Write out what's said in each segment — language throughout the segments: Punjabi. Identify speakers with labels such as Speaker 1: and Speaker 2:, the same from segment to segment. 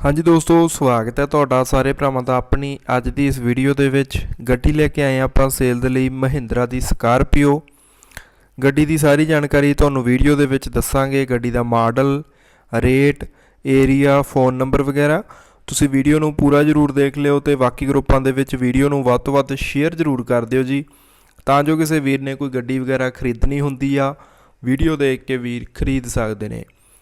Speaker 1: ਹਾਂਜੀ ਦੋਸਤੋ, ਸਵਾਗਤ ਹੈ ਤੁਹਾਡਾ ਸਾਰੇ ਭਰਾਵਾਂ ਦਾ ਆਪਣੀ ਅੱਜ ਦੀ ਇਸ ਵੀਡੀਓ ਦੇ ਵਿੱਚ। ਗੱਡੀ ਲੈ ਕੇ ਆਏ ਹਾਂ ਆਪਾਂ ਸੇਲ ਦੇ ਲਈ ਮਹਿੰਦਰਾ ਦੀ ਸਕਾਰਪੀਓ ਗੱਡੀ ਦੀ ਸਾਰੀ ਜਾਣਕਾਰੀ ਤੁਹਾਨੂੰ ਵੀਡੀਓ ਦੇ ਵਿੱਚ ਦੱਸਾਂਗੇ। ਗੱਡੀ ਦਾ model rate area phone number ਵਗੈਰਾ। ਤੁਸੀਂ ਵੀਡੀਓ ਨੂੰ ਪੂਰਾ ਜ਼ਰੂਰ ਦੇਖ ਲਿਓ ਤੇ ਬਾਕੀ ਗਰੁੱਪਾਂ ਦੇ ਵਿੱਚ ਵੀਡੀਓ ਨੂੰ ਵੱਧ ਤੋਂ ਵੱਧ ਸ਼ੇਅਰ ਜ਼ਰੂਰ ਕਰ ਦਿਓ ਜੀ। ਤਾਂ ਜੋ ਕਿਸੇ ਵੀਰ ਨੇ ਕੋਈ ਗੱਡੀ ਵਗੈਰਾ ਖਰੀਦਣੀ ਹੁੰਦੀ ਆ ਵੀਡੀਓ ਦੇਖ ਕੇ ਵੀਰ ਖਰੀਦ ਸਕਦੇ ਨੇ।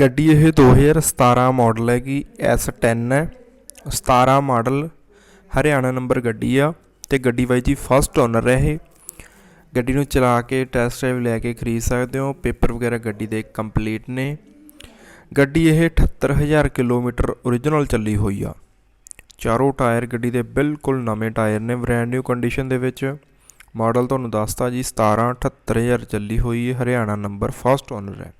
Speaker 1: ਗੱਡੀ ਇਹ 2017 ਮਾਡਲ ਹੈਗੀ S10 ਹੈ 17 ਮਾਡਲ, ਹਰਿਆਣਾ ਨੰਬਰ ਗੱਡੀ ਆ, ਤੇ ਗੱਡੀ ਬਾਈ ਜੀ ਫਸਟ ਓਨਰ ਹੈ ਇਹ। ਗੱਡੀ ਨੂੰ ਚਲਾ ਕੇ ਟੈਸਟ ਡਰਾਈਵ ਲੈ ਕੇ ਖਰੀਦ ਸਕਦੇ ਹੋ ਪੇਪਰ ਵਗੈਰਾ ਗੱਡੀ ਦੇ ਕੰਪਲੀਟ ਨੇ। ਗੱਡੀ ਇਹ 78000 ਕਿਲੋਮੀਟਰ ਓਰੀਜਨਲ ਚੱਲੀ ਹੋਈ ਆ। ਚਾਰੋਂ ਟਾਇਰ ਗੱਡੀ ਦੇ ਬਿਲਕੁਲ ਨਵੇਂ ਟਾਇਰ ਨੇ ਬ੍ਰੈਂਡ ਨਿਊ ਕੰਡੀਸ਼ਨ ਦੇ ਵਿੱਚ। ਮਾਡਲ ਤੁਹਾਨੂੰ ਦੱਸਤਾ ਜੀ 17 78000 ਚੱਲੀ ਹੋਈ ਹੈ ਹਰਿਆਣਾ ਨੰਬਰ ਫਸਟ ਓਨਰ ਹੈ।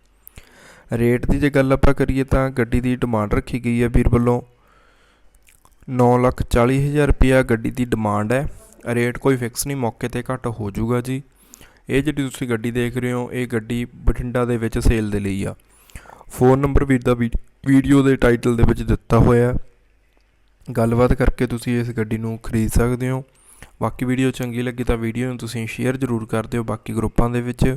Speaker 1: ਰੇਟ ਦੀ ਜੇ ਗੱਲ ਆਪਾਂ ਕਰੀਏ ਤਾਂ ਗੱਡੀ ਦੀ ਡਿਮਾਂਡ ਰੱਖੀ ਗਈ ਹੈ ਵੀਰ ਵੱਲੋਂ। 940000 ਰੁਪਿਆ ਗੱਡੀ ਦੀ ਡਿਮਾਂਡ ਹੈ। ਰੇਟ ਕੋਈ ਫਿਕਸ ਨਹੀਂ, ਮੌਕੇ ਤੇ ਘੱਟ ਹੋ ਜਾਊਗਾ ਜੀ। ਇਹ ਜਿਹੜੀ ਤੁਸੀਂ ਗੱਡੀ ਦੇਖ ਰਹੇ ਹੋ, ਇਹ ਗੱਡੀ ਬਠਿੰਡਾ ਦੇ ਵਿੱਚ ਸੇਲ ਦੇ ਲਈ ਆ। ਫੋਨ ਨੰਬਰ ਵੀਰ ਦਾ ਵੀ- ਵੀਡੀਓ ਦੇ ਟਾਈਟਲ ਦੇ ਵਿੱਚ ਦਿੱਤਾ ਹੋਇਆ ਗੱਲਬਾਤ ਕਰਕੇ ਤੁਸੀਂ ਇਸ ਗੱਡੀ ਨੂੰ ਖਰੀਦ ਸਕਦੇ ਹੋ। ਬਾਕੀ ਵੀਡੀਓ ਚੰਗੀ ਲੱਗੀ ਤਾਂ ਵੀਡੀਓ ਨੂੰ ਤੁਸੀਂ ਸ਼ੇਅਰ ਜ਼ਰੂਰ ਕਰ ਦਿਓ। ਬਾਕੀ ਗਰੁੱਪਾਂ ਦੇ ਵਿੱਚ